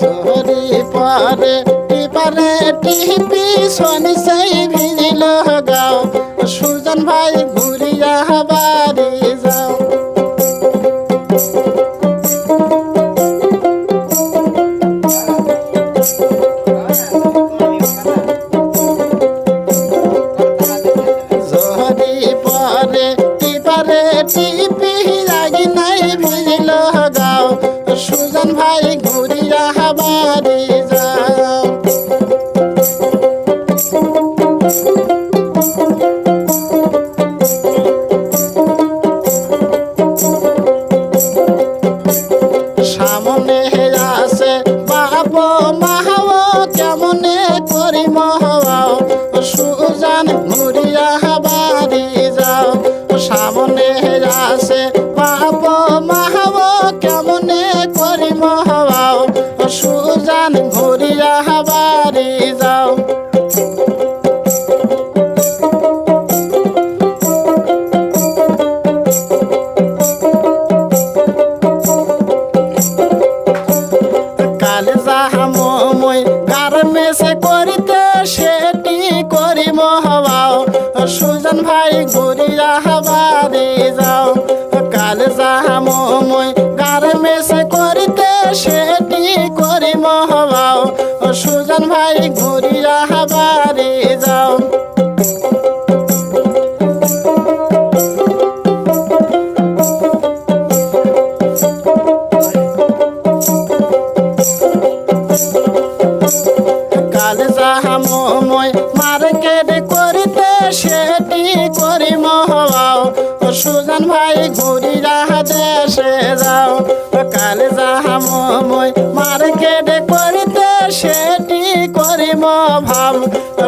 জহরি পরে টিপারে টিপি শনি সেই ভিজিল গাও। সুজন ভাই ঘুরিয়া বাড়ি যাও। জহরি পরে টিপারে টিপি লাগি নাই ভিজিল গাও। সুজন ভাই সামনে আছে বাপ মাহাও কেমনে করি মহাও সুজান ঘুরিয়া বাড়ি যাও। সামনে আছে বাপ মাহাও কেমনে করি মহাও করি মহাও সুজন ভাই ঘুরি বাড়ি যাও। কাল যাহাম মই গার্মেন্টসে করিতে সেটি করি মহাও সুজন ভাই ঘুরি বাড়ি মই মার্কেট করিতে সেটি করি মহাও সুজন ভাই ঘুরিয়া দেশে যাও। কাল যাহাম মই মার্কেট করিতে সেটি করি ভাব।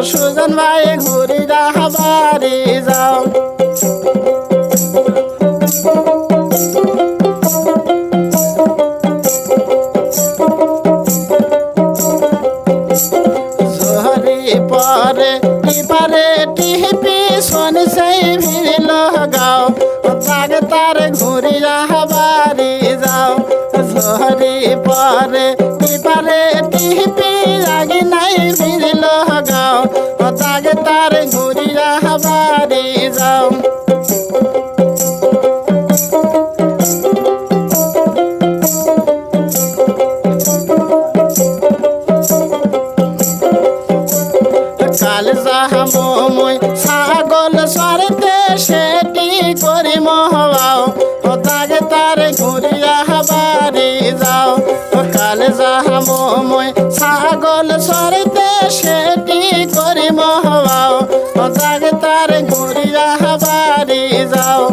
সুজন ভাই ঘুরিয়া বাড়ি যাও। পরে এবারে টিপি শোন সেই ভিড় গাও তার তার ঘুরিয়া বাড়ি যাও। ঝরি পরে এবারে টিপি লাগি নাই ভিড় গাও তার তার ঘুরিয়া বাড়ি যাও। করি মহাও তাগে তার ঘুরিয়া বাড়ি যাও। কাল যাহাম মই ছাগল সরতে সেটি করি মহাও তাগে তার ঘুরিয়া বাড়ি যাও।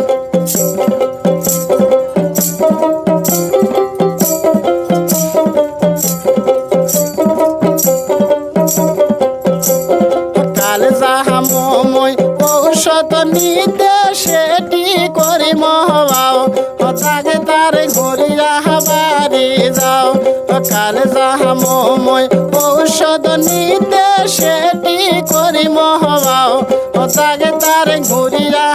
কাল যাহাম মই ঔষধ নিতে সেটি কাল যাহাম ঔষধ নিতে সেটি করি মহাও তাকে তার ঘুরিয়া